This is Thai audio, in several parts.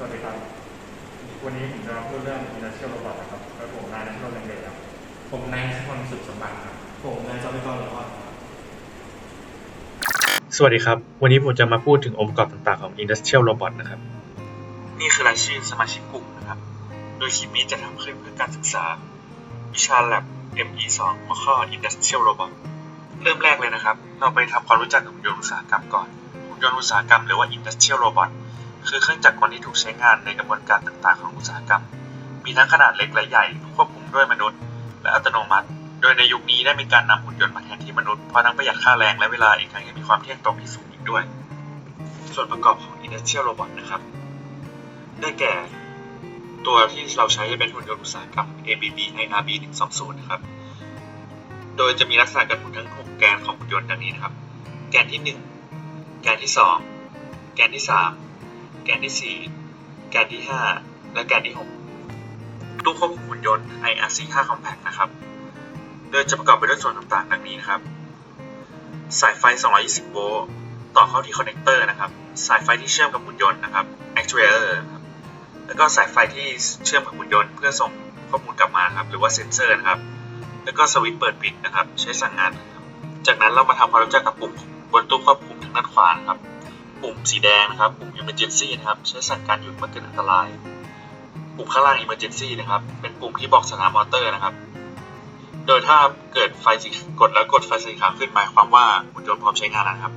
สวัสดีครับ วันนี้ผมจะมาพูดเรื่อง Industrial Robot นะครับและผมนายนัทนนท์เล็งเดชครับ ผมนายนัทพลสุขสมบัติครับ ผมนายจอมิกรหลวงอ่อนครับสวัสดีครับ วันนี้ผมจะมาพูดถึงองค์ประกอบต่างๆของ Industrial Robot นะครับ นี่คือรายชื่อสมาชิกกลุ่มนะครับ โดยคลิปนี้จะทำขึ้นเพื่อการศึกษา วิชา Lab ME2 หัวข้อ Industrial Robot เริ่มแรกเลยนะครับ เราไปทำความรู้จักกับหุ่นยนต์อุตสาหกรรมก่อน หุ่นยนต์อุตสาหกรรมหรือว่า Industrial Robot คือเครื่องจักรกลที่ถูกใช้งานในกระบวนการต่างๆ ของอุตสาหกรรม มีทั้งขนาดเล็กและใหญ่ควบคุมด้วยมนุษย์ และอัตโนมัติ โดยในยุคนี้ได้มีการนำหุ่นยนต์มาแทนที่มนุษย์เพราะทั้งประหยัดค่าแรงและเวลาอีกทั้งยังมีความเที่ยงตรงที่สูงอีกด้วย ส่วนประกอบของ Industrial Robot นะครับ ได้แก่ ตัวที่เราใช้เป็นหุ่นยนต์อุตสาหกรรม ABB IRB 120นะครับ โดยจะมีลักษณะการหมุนทั้ง 6 แกนของหุ่นยนต์ดังนี้นะครับ แกนที่ 1 แกนที่ 2 แกนที่ 3 แกนที่4แกนที่ 5 และแกนที่ 6 ตู้ควบคุมหุ่นยนต์ IRC5 Compact นะครับ โดยจะประกอบไปด้วยส่วนต่างๆ ดังนี้นะครับ สายไฟ 220 โวลต์ ต่อเข้าที่คอนเนคเตอร์นะครับ สายไฟที่เชื่อมกับหุ่นยนต์นะครับ actuator ครับแล้วก็สายไฟที่เชื่อมกับหุ่นยนต์เพื่อส่งข้อมูลกลับมาครับ หรือว่าเซ็นเซอร์นะครับ แล้วก็สวิตช์เปิดปิดนะครับ ใช้สั่งงานนะครับจากนั้นเรามาทำความรู้จักกับปุ่มบนตู้ควบคุมทางด้านขวานะครับ ปุ่มสีแดงนะครับ ปุ่ม emergency นะครับ ใช้สั่งการหยุดเมื่อเกิดอันตราย ปุ่มข้างล่าง emergency นะครับ เป็นปุ่มที่บอกสถานมอเตอร์นะครับ โดยถ้าเกิดไฟสีกดแล้วกดไฟสีขาวขึ้นหมายความว่าหุ่นยนต์พร้อมใช้งานแล้วนะครับ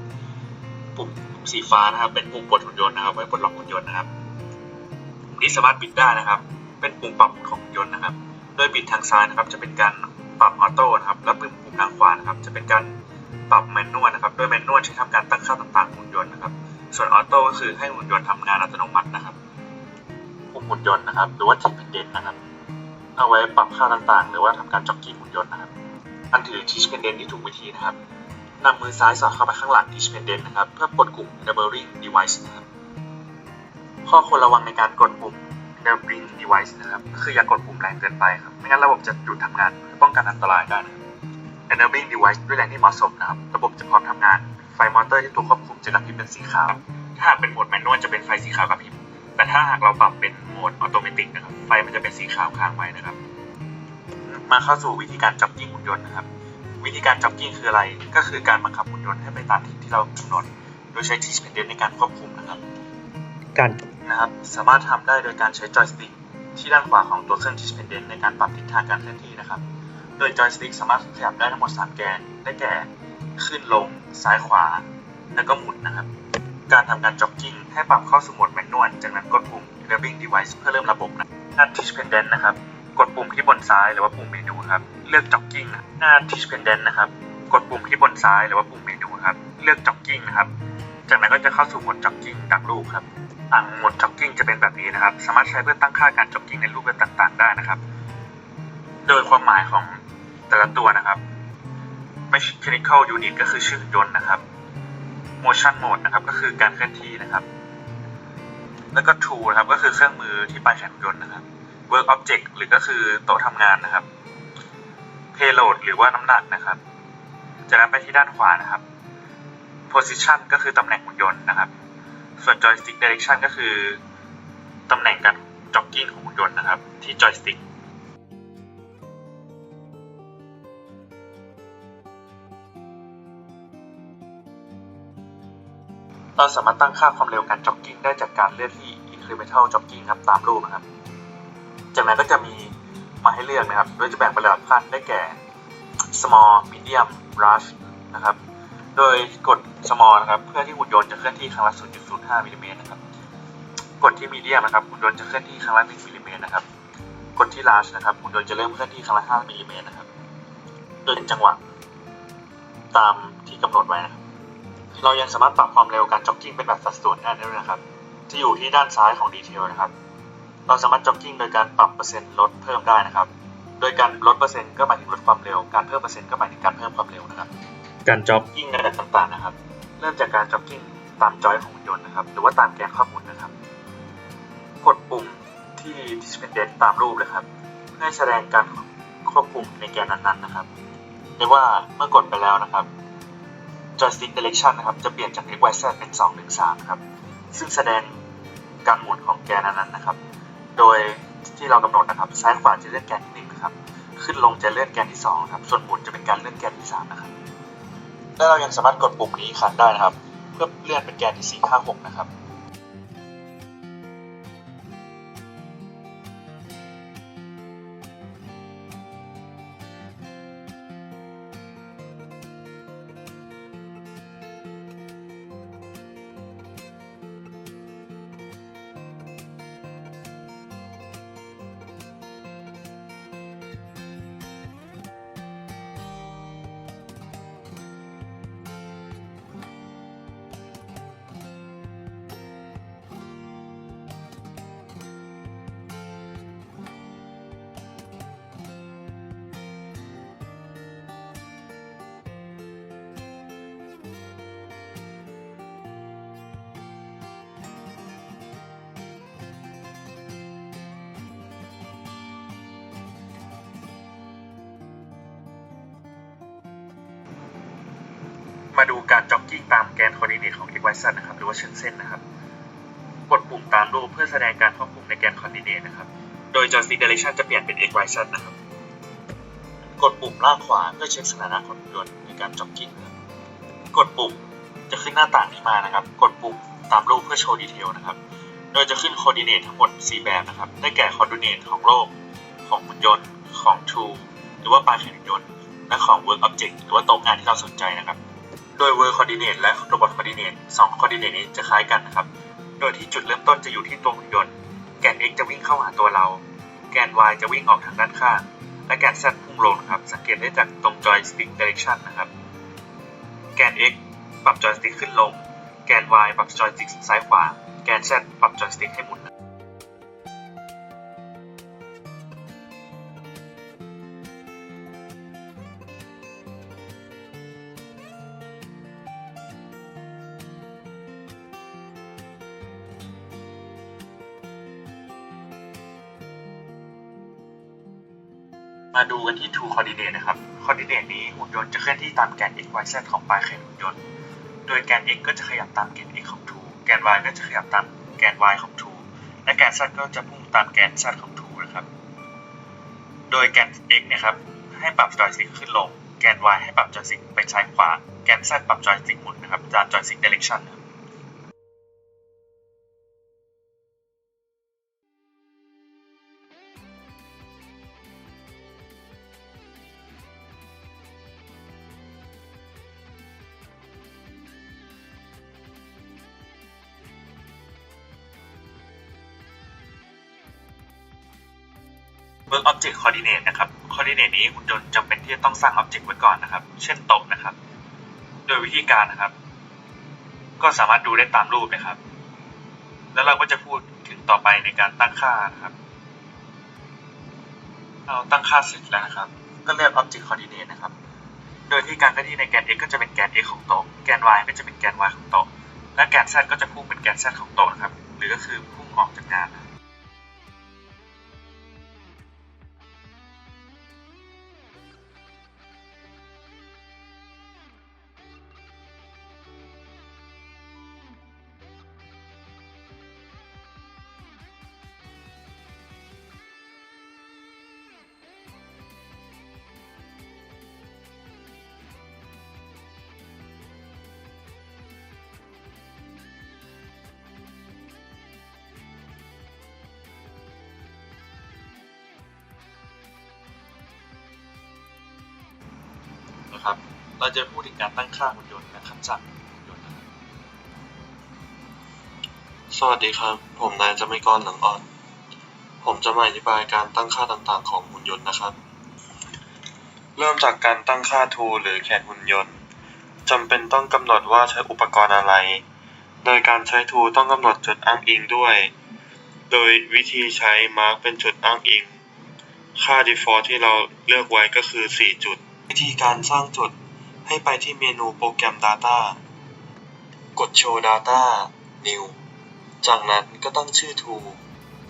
ปุ่มสีฟ้านะครับ เป็นปุ่มปลดหุ่นยนต์นะครับ ไว้ปลดล็อกหุ่นยนต์นะครับปุ่มที่สามารถปิดได้นะครับ เป็นปุ่มปรับของหุ่นยนต์นะครับ โดยบิดทางซ้ายนะครับ จะเป็นการปรับออโต้นะครับ และปุ่มปุ่มทางขวานะครับ จะเป็นการปรับแมนนวลนะครับ โดยแมนนวลใช้ทำการตั้งค่าต่างๆของหุ่นยนต์นะครับ ส่วนออโต้ก็คือให้หุ่นยนต์ทำงานอัตโนมัตินะครับปุ่มหุ่นยนต์นะครับ หรือว่า Teach Pendant นะครับ เอาไว้ปรับค่าต่างๆ หรือว่าทำการจ็อกกิ้งหุ่นยนต์นะครับ อันถือ Teach Pendant ที่ถูกวิธีนะครับนำมือซ้ายสอดเข้าไปข้างหลัง Teach Pendant นะครับ เพื่อกดปุ่ม Enabling Device นะครับ ข้อควรระวังในการกดปุ่ม Enabling Device นะครับก็คืออย่ากดปุ่มแรงเกินไปครับ ไม่งั้นระบบจะหยุดทำงานเพื่อป้องกันอันตรายได้นะครับ Enabling Device ด้วยแรงที่เหมาะสมนะครับ ระบบจะพร้อมทำงาน ไฟมอเตอร์ที่ตัวควบคุมจะกระพริบเป็นสีขาว ถ้าหากเป็นโหมดแมนนวลจะเป็นไฟสีขาวกระพริบ แต่ถ้าหากเราปรับเป็นโหมดออโตเมติกนะครับ ไฟมันจะเป็นสีขาวค้างไว้นะครับ มาเข้าสู่วิธีการจ็อกกิ้งหุ่นยนต์นะครับ วิธีการจ็อกกิ้งคืออะไร ก็คือการบังคับหุ่นยนต์ให้ไปตามทิศที่เรากำหนด โดยใช้ทีสเพนเดนในการควบคุมนะครับ การนะครับ สามารถทำได้โดยการใช้จอยสติ๊กที่ด้านขวาของตัวเครื่องทีสเพนเดนในการปรับทิศทางการเคลื่อนที่นะครับ โดยจอยสติ๊กสามารถขยับได้ทั้งหมด 3 แกน ได้แก่ ขึ้นลง ซ้ายขวา แล้วก็หมุนนะครับ การทำการจ็อกกิ้งให้ปรับเข้าสู่โหมดแมนนวล จากนั้นกดปุ่ม enabling device เพื่อเริ่มระบบนะหน้า teach pendant นะครับ กดปุ่มที่บนซ้ายหรือว่าปุ่มเมนูครับ เลือกจ็อกกิ้งหน้า teach pendant นะครับ กดปุ่มที่บนซ้ายหรือว่าปุ่มเมนูครับ เลือกจ็อกกิ้งนะครับ จากนั้นก็จะเข้าสู่โหมดจ็อกกิ้งดักรูปครับอ่างโหมดจ็อกกิ้งจะเป็นแบบนี้นะครับ สามารถใช้เพื่อตั้งค่าการจ็อกกิ้งในรูปแบบต่าง ๆ ได้นะครับ โดยความหมายของ แต่ละตัวนะครับ mechanical unit ก็คือชื่อยนต์นะครับ motion mode นะครับก็คือการเคลื่อนที่นะครับ แล้วก็ tool นะครับก็คือเครื่องมือที่ปลายแขนหุ่นยนต์นะครับ work object หรือก็คือโต๊ะทำงานนะครับ payload หรือว่าน้ำหนักนะครับ จากนั้นไปที่ด้านขวานะครับ position ก็คือตำแหน่งหุ่นยนต์นะครับ ส่วน joystick direction ก็คือตำแหน่งการจ็อกกิ้งของหุ่นยนต์นะครับ ที่ joystick เราสามารถตั้งค่าความเร็วการจ็อกกิ้งได้จากการเลือกที่ incremental jogging ครับตามรูปนะครับ จากนั้นก็จะมีมาให้เลือกนะครับ โดยจะแบ่งเป็นระดับขั้นได้แก่ small medium large นะครับ โดยกด small นะครับ เพื่อที่หุ่นยนต์จะเคลื่อนที่ครั้งละ 0.05มิลลิเมตรนะครับ กดที่ medium นะครับหุ่นยนต์จะเคลื่อนที่ครั้งละ 1มิลลิเมตรนะครับ กดที่ large นะครับหุ่นยนต์จะเริ่มเคลื่อนที่ครั้งละ 5มิลลิเมตรนะครับ โดยเป็นจังหวะตามที่กำหนดไว้นะครับ เรายังสามารถปรับความเร็วการจ็อกกิ้งเป็นแบบสัดส่วนได้ด้วยนะครับจะอยู่ที่ด้านซ้ายของดีเทลนะครับ เราสามารถจ็อกกิ้งโดยการปรับเปอร์เซ็นต์ลดเพิ่มได้นะครับ โดยการลดเปอร์เซ็นต์ก็หมายถึงลดความเร็ว การเพิ่มเปอร์เซ็นต์ก็หมายถึงการเพิ่มความเร็วนะครับ การจ็อกกิ้งในระดับต่างๆนะครับ เริ่มจากการจ็อกกิ้งตามจอยของหุ่นยนต์นะครับ หรือว่าตามแกนข้อมูลนะครับ กดปุ่มที่ Dependent ตามรูปเลยครับ เพื่อแสดงการควบคุมในแกนนั้นๆนะครับ เรียกว่าเมื่อกดไปแล้วนะครับ joystick direction นะครับ จะเปลี่ยนจาก x y z เป็น 2 1 3ครับ ซึ่งแสดงการหมุนของแกนนั้นนะครับ โดยที่เรากำหนดนะครับ ซ้ายขวาจะเลื่อนแกนที่หนึ่งนะครับ ขึ้นลงจะเลื่อนแกนที่สองครับ ส่วนหมุนจะเป็นการเลื่อนแกนที่สามนะครับ และเรายังสามารถกดปุ่มนี้ครั้งได้นะครับ เพื่อเลื่อนเป็นแกนที่สี่ห้าหกนะครับ มาดูการจ็อกกิ้งตามแกนโคดิเนตของ x y z นะครับ หรือว่าเชิงเส้นนะครับ กดปุ่มตามรูปเพื่อแสดงการควบคุมในแกนโคดิเนตนะครับ โดย joystick direction จะเปลี่ยนเป็น x y z นะครับ กดปุ่มล่างขวาเพื่อเช็คสถานะของยนต์ในการจ็อกกิ้งนะครับกดปุ่มจะขึ้นหน้าต่างนี้มานะครับ กดปุ่มตามรูปเพื่อโชว์ดีเทลนะครับ โดยจะขึ้นโคดิเนตทั้งหมด 4 แบบนะครับ ได้แก่โคดิเนตของโลก ของหุ่นยนต์ ของ tool หรือว่าปลายแขนหุ่นยนต์ และของ work object หรือว่าโต๊ะงานที่เราสนใจนะครับ โดย World Coordinate และ Robot Coordinate สอง Coordinate นี้จะคล้ายกันนะครับ โดยที่จุดเริ่มต้นจะอยู่ที่ตัวหุ่นยนต์ แกน x จะวิ่งเข้าหาตัวเรา แกน y จะวิ่งออกทางด้านข้าง และแกน z พุ่งลงนะครับ สังเกตได้จากตรง joystick direction นะครับ แกน x ปรับ joystick ขึ้นลง แกน y ปรับ joystick ซ้ายขวา แกน z ปรับ joystick ให้หมุน ดูกันที่ two coordinate นะครับ coordinate นี้หุ่นยนต์จะเคลื่อนที่ตามแกน x y z ของปลายแขนหุ่นยนต์ โดยแกน x ก็จะขยับตามแกน x ของ two แกน y ก็จะขยับตามแกน y ของ two และแกน z ก็จะพุ่งตามแกน z ของ two นะครับ โดยแกน x เนี่ยครับให้ปรับ joystick ขึ้นลง แกน y ให้ปรับ joystick ไปซ้ายขวา แกน z ปรับ joystick หมุนนะครับตาม joystick direction นะครับ Object Coordinate นะครับ Coordinate นี้หุ่นยนต์จำเป็นที่จะต้องสร้าง Object ไว้ก่อนนะครับ เช่นโต๊ะนะครับ โดยวิธีการนะครับ ก็สามารถดูได้ตามรูปนะครับ แล้วเราก็จะพูดถึงต่อไปในการตั้งค่านะครับ เราตั้งค่าเสร็จแล้วนะครับ ก็เลือก Object Coordinate นะครับ โดยที่การเคลื่อนที่ในแกน x ก็จะเป็นแกน x ของโต๊ะ แกน y ก็จะเป็นแกน y ของโต๊ะ และแกน z ก็จะพุ่งเป็นแกน z ของโต๊ะนะครับ หรือก็คือพุ่งออกจากงานนะ นะครับ เราจะพูดถึงการตั้งค่าหุ่นยนต์และคำสั่งหุ่นยนต์นะครับสวัสดีครับ ผมนายจำไม่กรหนังอ่อน ผมจะมาอธิบายการตั้งค่าต่างๆ ของหุ่นยนต์นะครับ เริ่มจากการตั้งค่า to หรือแขนหุ่นยนต์จำเป็นต้องกำหนดว่าใช้อุปกรณ์อะไร โดยการใช้ to ต้องกำหนดจุดอ้างอิงด้วย โดยวิธีใช้ mark เป็นจุดอ้างอิง ค่า default ที่เราเลือกไว้ก็คือ 4 จุด วิธีการสร้างจุด ให้ไปที่เมนูโปรแกรม data กด show data new จากนั้นก็ตั้งชื่อ to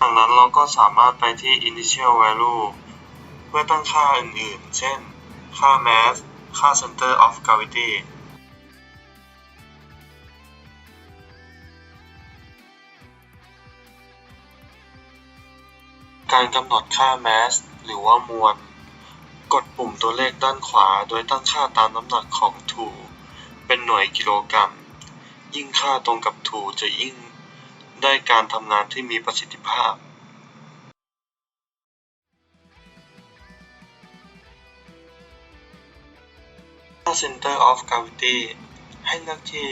จากนั้นเราก็สามารถไปที่ initial value เพื่อตั้งค่าอื่นๆ เช่น ค่า mass ค่า center of gravity การกำหนดค่า mass หรือว่ามวล กดปุ่มตัวเลขด้านขวาโดยตั้งค่าตามน้ำหนักของ tool เป็นหน่วยกิโลกรัม ยิ่งค่าตรงกับ tool จะยิ่งได้การทำงานที่มีประสิทธิภาพค่า center of gravity ให้เลือกที่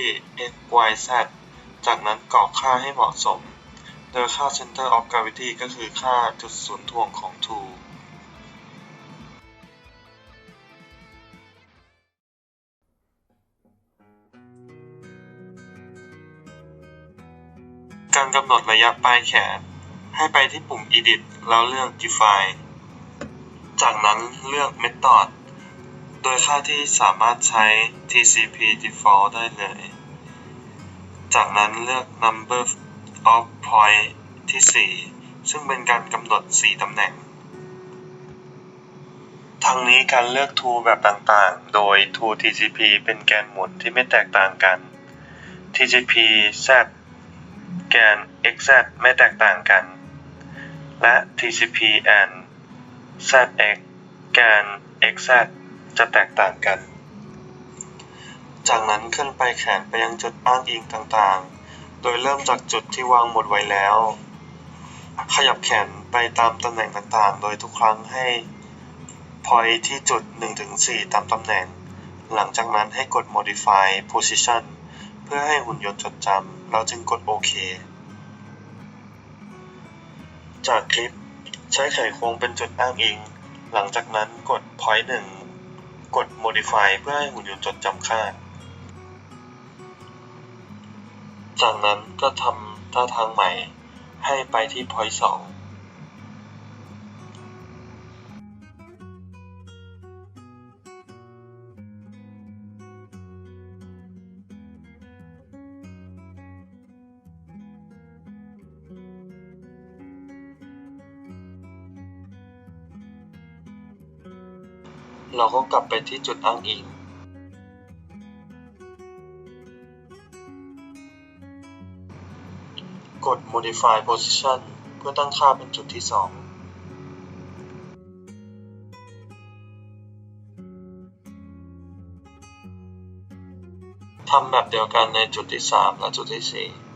x y z จากนั้นกรอกค่าให้เหมาะสม โดยค่า center of gravity ก็คือค่าจุดศูนย์ถ่วงของ tool การกำหนดระยะปลายแขน ให้ไปที่ปุ่ม edit แล้วเลือก define จากนั้นเลือก method โดยค่าที่สามารถใช้ TCP default ได้เลย จากนั้นเลือก number of point ที่ 4 ซึ่งเป็นการกำหนด 4 ตำแหน่ง ทั้งนี้การเลือก tool แบบต่างๆ โดย tool TCP เป็นแกนหมุนที่ไม่แตกต่างกัน TCP Z แกน XZ ไม่แตกต่างกัน และ TCP and ZX แกน XZ จะแตกต่างกัน จากนั้นเคลื่อนไปแขนไปยังจุดอ้างอิงต่างๆ โดยเริ่มจากจุดที่วางหมดไว้แล้ว ขยับแขนไปตามตำแหน่งต่างๆ โดยทุกครั้งให้ point ที่จุด 1-4 ตามตำแหน่ง หลังจากนั้นให้กด modify position พื่อให้หุ่นยนต์จดจำแล้วจึงกดโอเค จากคลิปใช้ไขควงเป็นจุดอ้างอิง หลังจากนั้นกด point 1กด modify เพื่อให้หุ่นยนต์จดจำค่า จากนั้นก็ทำท่าทางใหม่ให้ไปที่ point 2 เราก็กลับไปที่จุดอ้างอิงกด modify position เพื่อตั้งค่าเป็นจุดที่ 2ทำแบบเดียวกันในจุดที่ 3 และจุดที่ 4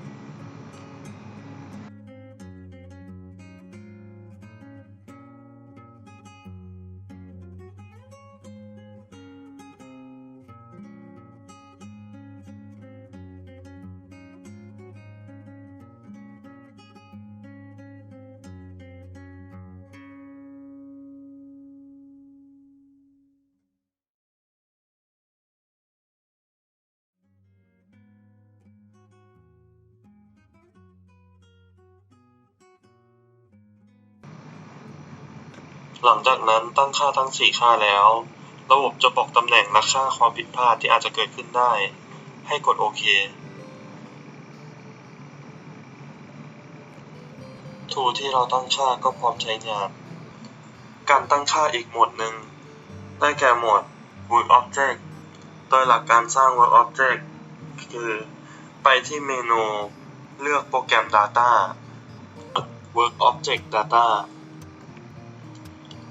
หลังจากนั้นตั้งค่าทั้ง 4 ค่าแล้ว ระบบจะบอกตำแหน่งและค่าความผิดพลาดที่อาจจะเกิดขึ้นได้ ให้กดโอเค ทูที่เราตั้งค่าก็พร้อมใช้งาน การตั้งค่าอีกหมวดหนึ่ง ได้แก่หมวด Work Object โดยหลักการสร้าง Work Object คือ ไปที่เมนู เลือกโปรแกรม Data Work Object Data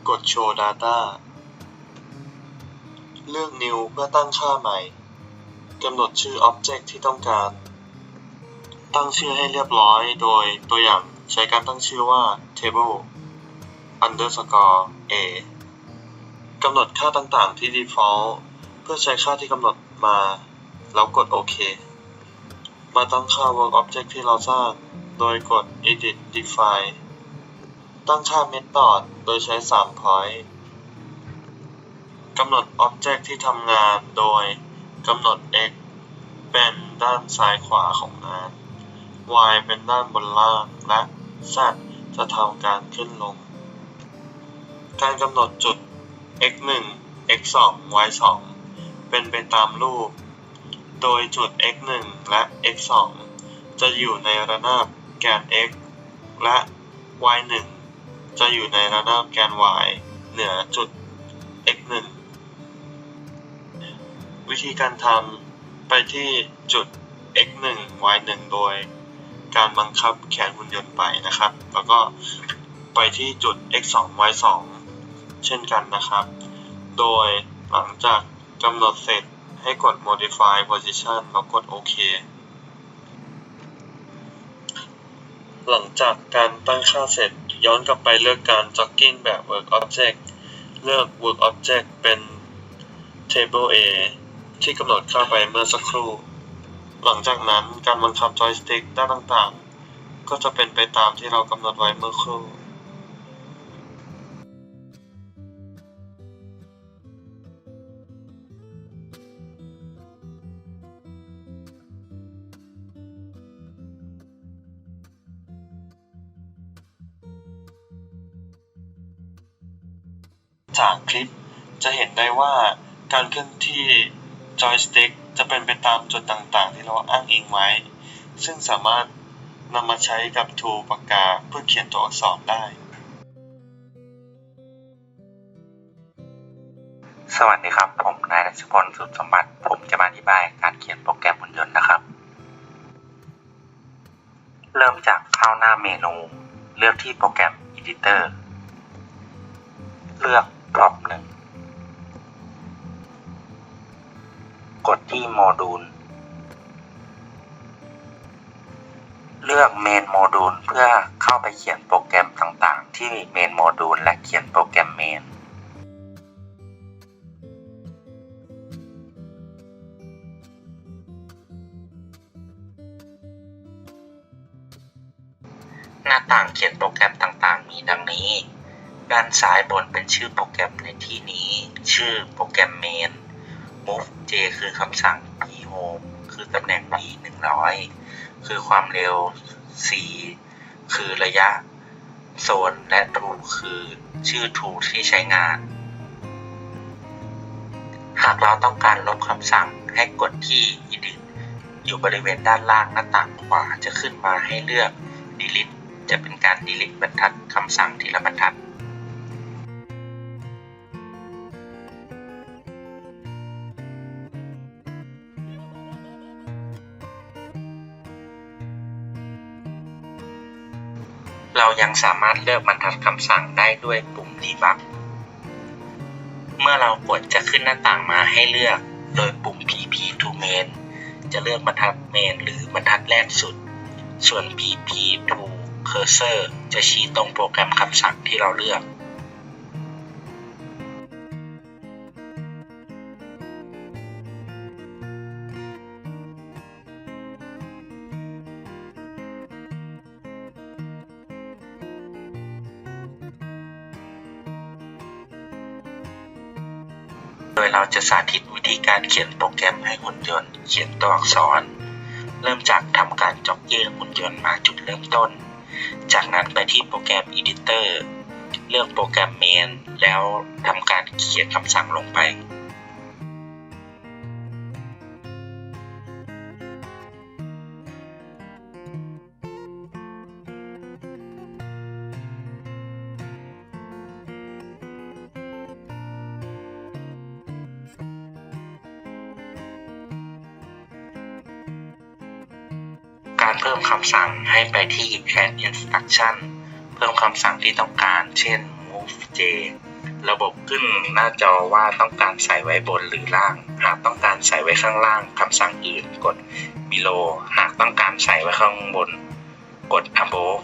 กด Show Data เลือก New เพื่อตั้งค่าใหม่ กำหนดชื่อ Object ที่ต้องการ ตั้งชื่อให้เรียบร้อยโดยตัวอย่างใช้การตั้งชื่อว่า Table underscore a กำหนดค่าต่างๆที่ Default เพื่อใช้ค่าที่กำหนดมา แล้วกดโอเค มาตั้งค่า Work Object ที่เราสร้าง โดยกด Edit Define ตั้งค่า Method โดยใช้ 3 point กำหนด Object ที่ทำงานโดยกำหนด x เป็นด้านซ้ายขวาของงาน y เป็นด้านบนล่าง และ z จะทำการขึ้นลง การกำหนดจุด x 1 x 2 y 2เป็นไปตามรูป โดยจุด x 1และ x 2จะอยู่ในระนาบแกน x และ y 1 จะอยู่ในระนาบแกน y เหนือจุด x 1วิธีการทำไปที่จุด x 1 y 1โดยการบังคับแขนหุ่นยนต์ไปนะครับ แล้วก็ไปที่จุด x 2 y 2เช่นกันนะครับ โดยหลังจากกำหนดเสร็จให้กด modify position แล้วกดโอเคหลังจากการตั้งค่าเสร็จ ย้อนกลับไปเลือกการ jogging แบบ work object เลือก work object เป็น table A ที่กำหนดค่าไปเมื่อสักครู่ หลังจากนั้นการบังคับจอยสติ๊กด้านต่างๆ ก็จะเป็นไปตามที่เรากำหนดไว้เมื่อครู่ จากคลิปจะเห็นได้ว่าการเคลื่อนที่จอยสติ๊กจะเป็นไปตามจุดต่างๆ ที่เราอ้างอิงไว้ ซึ่งสามารถนำมาใช้กับทูปากกาเพื่อเขียนตัวอักษรได้ สวัสดีครับ ผมนายรัชพลสุดสมบัติ ผมจะมาอธิบายการเขียนโปรแกรมหุ่นยนต์นะครับ เริ่มจากเข้าหน้าเมนู เลือกที่โปรแกรม Editor เลือก Prop 1กดที่โมดูล เลือก Main Module เพื่อเข้าไปเขียนโปรแกรมต่างๆ ที่ Main Module และเขียนโปรแกรม Main หน้าต่างเขียนโปรแกรมต่างๆ มีดังนี้ ด้านซ้ายบนเป็นชื่อโปรแกรมในที่นี้ ชื่อโปรแกรม main move j คือคำสั่ง p home คือตำแหน่ง p 100 คือความเร็ว c คือระยะโซนและ to คือชื่อ to ที่ใช้งาน หากเราต้องการลบคำสั่งให้กดที่ edit อยู่บริเวณด้านล่างหน้าต่างขวาจะขึ้นมาให้เลือก delete จะเป็นการ delete บรรทัดคำสั่งทีละบรรทัด เรายังสามารถเลือกบรรทัดคำสั่งได้ด้วยปุ่ม debug เมื่อเรากดจะขึ้นหน้าต่างมาให้เลือก โดยปุ่ม pp to main จะเลือกบรรทัด main หรือบรรทัดแรกสุด ส่วน pp to cursor จะชี้ตรงโปรแกรมคำสั่งที่เราเลือก จะสาธิตวิธีการเขียนโปรแกรมให้หุ่นยนต์ เขียนตัวอักษร เริ่มจากทำการจ็อกเกอร์หุ่นยนต์มาจุดเริ่มต้น จากนั้นไปที่โปรแกรม Editor เลือกโปรแกรม Main แล้วทำการเขียนคำสั่งลงไป คำสั่งให้ไปที่ Add Instruction เพิ่มคำสั่งที่ต้องการ เช่น move j ระบบขึ้นหน้าจอว่าต้องการใส่ไว้บนหรือล่าง หากต้องการใส่ไว้ข้างล่างคำสั่งอื่นกด below หากต้องการใส่ไว้ข้างบน กด above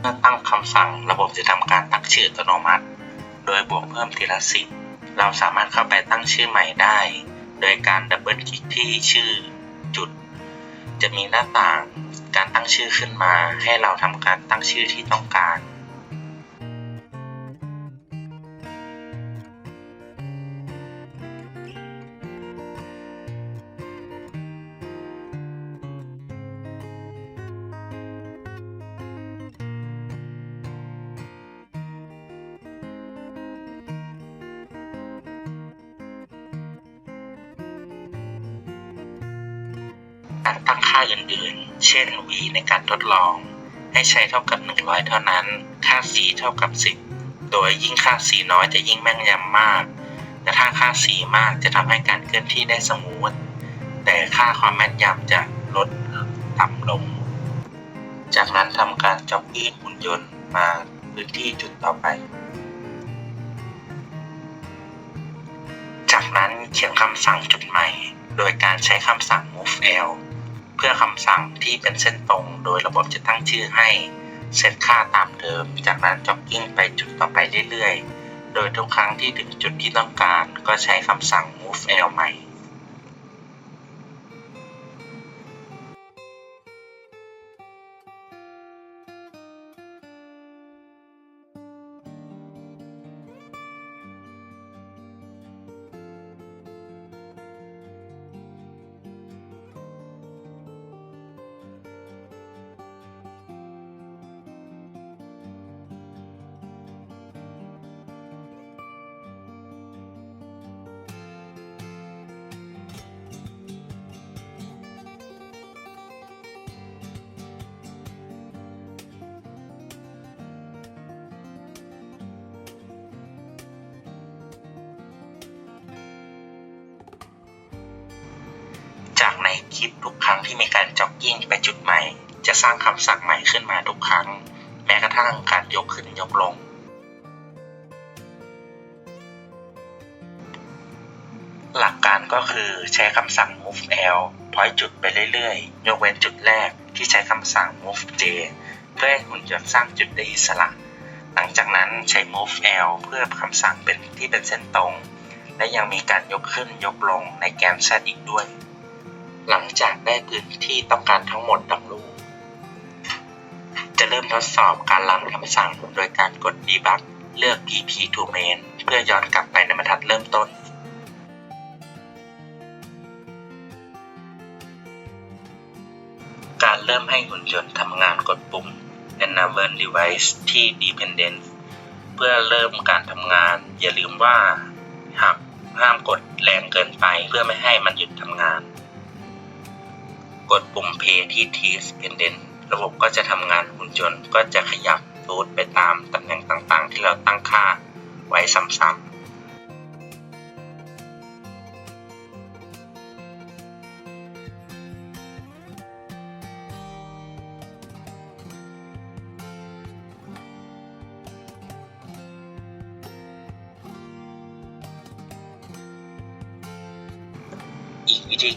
เมื่อตั้งคำสั่งระบบจะทำการตั้งชื่ออัตโนมัติ โดยบวกเพิ่มทีละสิบเราสามารถเข้าไปตั้งชื่อใหม่ได้ โดยการดับเบิลคลิกที่ชื่อจุด จะมีหน้าต่างการตั้งชื่อขึ้นมา ให้เราทำการตั้งชื่อที่ต้องการ ค่าอื่นๆ เช่น v ในการทดลอง ให้ใช้เท่ากับ 100 เท่านั้น ค่า c เท่ากับ 10 โดยยิ่งค่า c น้อยจะยิ่งแม่นยำมากแต่ถ้าค่า c มากจะทำให้การเคลื่อนที่ได้สมูท แต่ค่าความแม่นยำจะลดต่ำลง จากนั้นทำการจ็อกกี้หุ่นยนต์มาพื้นที่จุดต่อไป จากนั้นเขียนคำสั่งจุดใหม่ โดยการใช้คำสั่ง move l พื่อคำสั่งที่เป็นเส้นตรง โดยระบบจะตั้งชื่อให้เซตค่าตามเดิม จากนั้นจ็อกกิ้งไปจุดต่อไปเรื่อยๆ โดยทุกครั้งที่ถึงจุดที่ต้องการ ก็ใช้คำสั่ง move l ใหม่ คลิปทุกครั้งที่มีการจ็อกกิ้งไปจุดใหม่ จะสร้างคำสั่งใหม่ขึ้นมาทุกครั้ง แม้กระทั่งการยกขึ้นยกลง หลักการก็คือใช้คำสั่ง move l พอยจุดไปเรื่อยๆ ยกเว้นจุดแรกที่ใช้คำสั่ง move j เพื่อให้หุ่นยนต์สร้างจุดได้อิสระ หลังจากนั้นใช้ move l เพื่อคำสั่งเป็นที่เป็นเส้นตรง และยังมีการยกขึ้นยกลงในแกน z อีกด้วย หลังจากได้พื้นที่ต้องการทั้งหมดดังรูป จะเริ่มทดสอบการรันคำสั่งโดยการกด debug เลือก pp to main เพื่อย้อนกลับไปในบรรทัดเริ่มต้น การเริ่มให้หุ่นยนต์ทำงานกดปุ่ม enable device ที่ dependent เพื่อเริ่มการทำงาน อย่าลืมว่าหามห้ามกดแรงเกินไปเพื่อไม่ให้มันหยุดทำงาน กดปุ่มเพย์ที่ t dependent ระบบก็จะทำงานหุ่นยนต์ก็จะขยับรูทไปตามตำแหน่งต่างๆ ที่เราตั้งค่าไว้ซ้ำๆ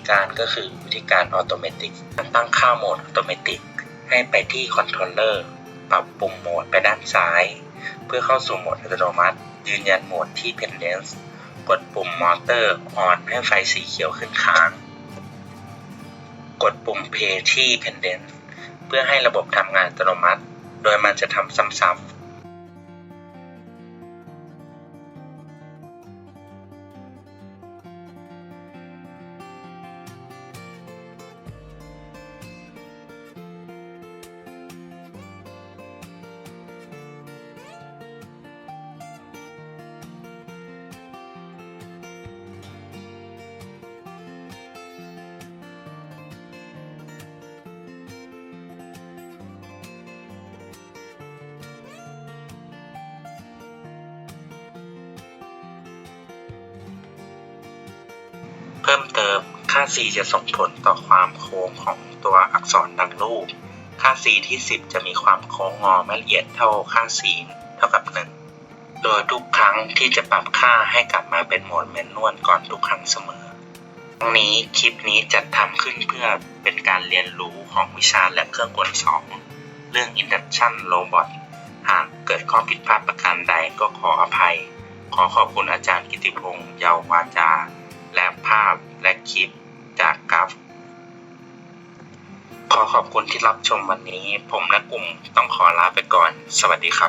การก็คือวิธีการออโตเมติกการตั้งค่าโหมดออโตเมติกให้ไปที่คอนโทรลเลอร์ปรับปุ่มโหมดไปด้านซ้าย เพื่อเข้าสู่โหมดอัตโนมัติ ยืนยันโหมดที่ Pendence กดปุ่มมอเตอร์ออนให้ไฟสีเขียวขึ้นค้าง กดปุ่ม Pay ที่ Pendence เพื่อให้ระบบทำงานอัตโนมัติ โดยมันจะทำซ้ำๆ พิ่มเติมค่า c จะส่งผลต่อความโค้งของตัวอักษรดังรูป ค่า c ที่ 10 จะมีความโค้งงอไม่ละเอียดเท่าค่า c เท่ากับ 1 โดยทุกครั้งที่จะปรับค่าให้กลับมาเป็นโหมดแมนนวลก่อนทุกครั้งเสมอ ทั้งนี้คลิปนี้จัดทำขึ้นเพื่อเป็นการเรียนรู้ของวิชาและเครื่องกล2เรื่อง Induction Robot หากเกิดข้อผิดพลาดประการใดก็ขออภัย ขอขอบคุณอาจารย์กิติพงษ์เยาววาจา ภาพและคลิปจากกราฟขอขอบคุณที่รับชมวันนี้ ผมและกลุ่มต้องขอลาไปก่อน สวัสดีครับ